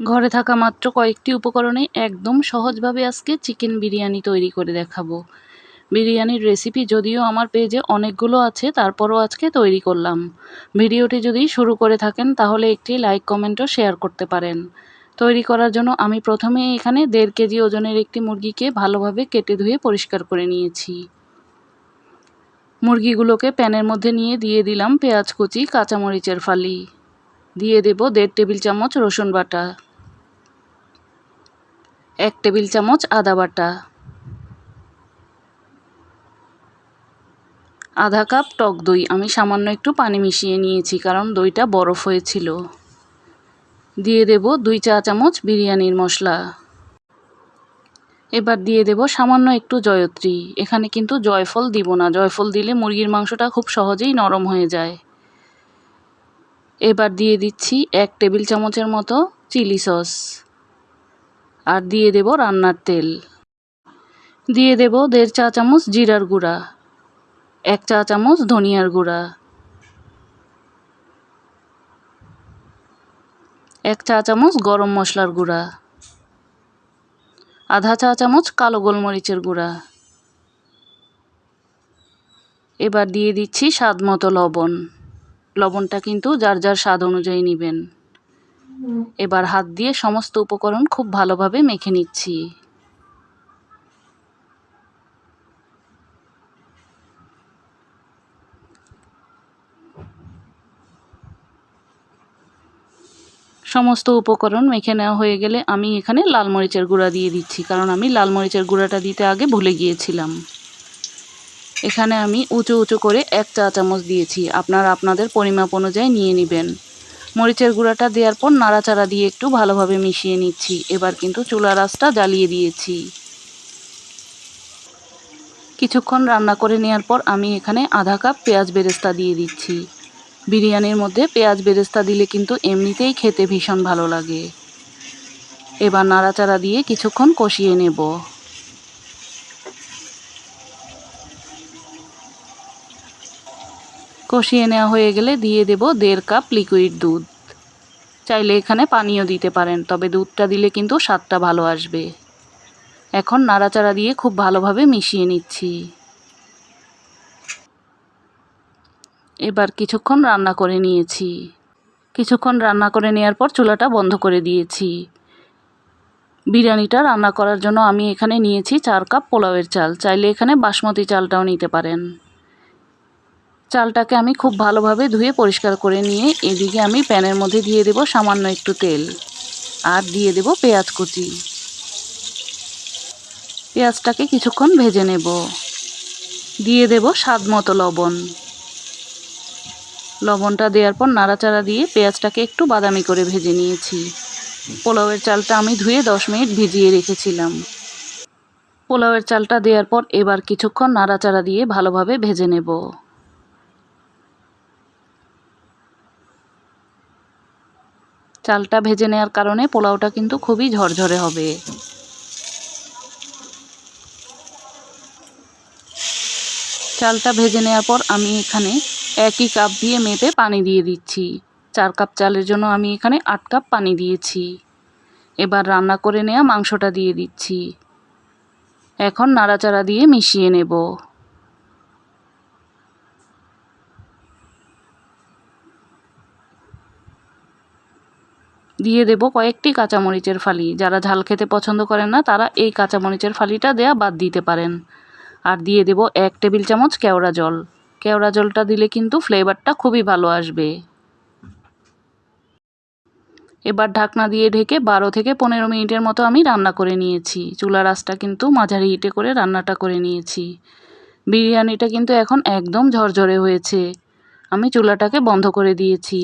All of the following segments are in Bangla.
ঘরে থাকা মাত্র কয়েকটি উপকরণে একদম সহজভাবে আজকে চিকেন বিরিয়ানি তৈরি করে দেখাবো। বিরিয়ানির রেসিপি যদিও আমার পেজে অনেকগুলো আছে, তারপরও আজকে তৈরি করলাম। ভিডিওটি যদি শুরু করে থাকেন, তাহলে একটি লাইক কমেন্টও শেয়ার করতে পারেন। তৈরি করার জন্য আমি প্রথমে এখানে দেড় কেজি ওজনের একটি মুরগিকে ভালোভাবে কেটে ধুয়ে পরিষ্কার করে নিয়েছি। মুরগিগুলোকে প্যানের মধ্যে নিয়ে দিয়ে দিলাম পেঁয়াজ কুচি, কাঁচামরিচের ফালি। দিয়ে দেব দেড় টেবিল চামচ রসুন বাটা। এক টেবিল চামচ আদা বাটা। আধা কাপ টক দই। আমি সামান্য একটু পানি মিশিয়ে নিয়েছি, কারণ দইটা বরফ হয়েছিল। দিয়ে দেব দুই চা চামচ বিরিয়ানির মশলা। এবার দিয়ে দেব সামান্য একটু জয়ত্রী। এখানে কিন্তু জয়ফল দিব না। জয়ফল দিলে মুরগির মাংসটা খুব সহজেই নরম হয়ে যায়। এবার দিয়ে দিচ্ছি এক টেবিল চামচের মতো চিলি সস। আর দিয়ে দেব রান্নার তেল। দিয়ে দেব দেড় চা চামচ জিরার গুঁড়া, এক চা চামচ ধনিয়ার গুঁড়া, এক চা চামচ গরম মশলার গুঁড়া, আধা চা চামচ কালো গোলমরিচের গুঁড়া। এবার দিয়ে দিচ্ছি স্বাদ মতো লবণ। লবণটা কিন্তু যার যার স্বাদ অনুযায়ী নেবেন। এবার হাত দিয়ে সমস্ত উপকরণ খুব ভালোভাবে মেখে নিচ্ছি। সমস্ত উপকরণ মেখে নেওয়া হয়ে গেলে আমি এখানে লাল মরিচের গুঁড়া দিয়ে দিচ্ছি, কারণ আমি লাল মরিচের গুঁড়াটা দিতে আগে ভুলে গিয়েছিলাম। এখানে আমি উঁচু উঁচু করে এক চা চামচ দিয়েছি, আপনারা আপনাদের পরিমাপ অনুযায়ী নিয়ে নেবেন। মরিচের গুঁড়াটা দেওয়ার পর নাড়াচাড়া দিয়ে একটু ভালোভাবে মিশিয়ে নিচ্ছি। এবার কিন্তু চুলা রাসটা জ্বালিয়ে দিয়েছি। কিছুক্ষণ রান্না করে নেওয়ার পর আমি এখানে আধা কাপ পেঁয়াজ বেরেস্তা দিয়ে দিচ্ছি। বিরিয়ানির মধ্যে পেঁয়াজ বেরেস্তা দিলে কিন্তু এমনিতেই খেতে ভীষণ ভালো লাগে। এবার নাড়াচাড়া দিয়ে কিছুক্ষণ কষিয়ে নেব। কষিয়ে নেওয়া হয়ে গেলে দিয়ে দেব দেড় কাপ লিকুইড দুধ। চাইলে এখানে পানিও দিতে পারেন, তবে দুধটা দিলে কিন্তু স্বাদটা ভালো আসবে। এখন নাড়াচাড়া দিয়ে খুব ভালোভাবে মিশিয়ে নিচ্ছি। এবার কিছুক্ষণ রান্না করে নিয়েছি। কিছুক্ষণ রান্না করে নেওয়ার পর চুলাটা বন্ধ করে দিয়েছি। বিরিয়ানিটা রান্না করার জন্য আমি এখানে নিয়েছি চার কাপ পোলাওয়ের চাল। চাইলে এখানে বাসমতি চালটাও নিতে পারেন। চালটাকে আমি খুব ভালোভাবে ধুয়ে পরিষ্কার করে নিয়ে এদিকে আমি প্যানের মধ্যে দিয়ে দেব সামান্য একটু তেল। আর দিয়ে দেব পেঁয়াজ কুচি। পেঁয়াজটাকে কিছুক্ষণ ভেজে নেব। দিয়ে দেব স্বাদ মতো লবণ। লবণটা দেওয়ার পর নাড়াচাড়া দিয়ে পেঁয়াজটাকে একটু বাদামি করে ভেজে নিয়েছি। পোলাওয়ের চালটা আমি ধুয়ে দশ মিনিট ভিজিয়ে রেখেছিলাম। পোলাওয়ের চালটা দেওয়ার পর এবার কিছুক্ষণ নাড়াচাড়া দিয়ে ভালোভাবে ভেজে নেব। চালটা ভেজে নেওয়ার কারণে পোলাওটা কিন্তু খুবই ঝরঝরে হবে। চালটা ভেজে নেওয়ার পর আমি এখানে একই কাপ দিয়ে মেপে পানি দিয়ে দিচ্ছি। চার কাপ চালের জন্য আমি এখানে আট কাপ পানি দিয়েছি। এবার রান্না করে নেওয়া মাংসটা দিয়ে দিচ্ছি। এখন নাড়াচাড়া দিয়ে মিশিয়ে নেব। দিয়ে দেব কয়েকটি কাঁচামরিচের ফালি। যারা ঝাল খেতে পছন্দ করেন না, তারা এই কাঁচামরিচের ফালিটা দেয়া বাদ দিতে পারেন। আর দিয়ে দেব এক টেবিল চামচ কেওড়া জল। কেওড়া জলটা দিলে কিন্তু ফ্লেভারটা খুবই ভালো আসবে। এবার ঢাকনা দিয়ে ঢেকে বারো থেকে পনেরো মিনিটের মতো আমি রান্না করে নিয়েছি। চুলার আঁচটা কিন্তু মাঝারি হিটে করে রান্নাটা করে নিয়েছি। বিরিয়ানিটা কিন্তু এখন একদম ঝরঝরে হয়েছে। আমি চুলাটাকে বন্ধ করে দিয়েছি।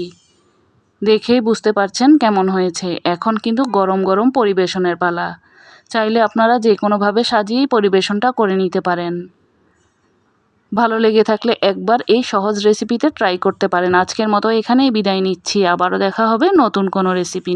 দেখেই বুঝতে পারছেন কেমন হয়েছে। এখন কিন্তু গরম গরম পরিবেশনের পালা। চাইলে আপনারা যে কোনোভাবে সাজিয়েই পরিবেশনটা করে নিতে পারেন। ভালো লেগে থাকলে একবার এই সহজ রেসিপিতে ট্রাই করতে পারেন। আজকের মতো এখানেই বিদায় নিচ্ছি। আবারও দেখা হবে নতুন কোনো রেসিপি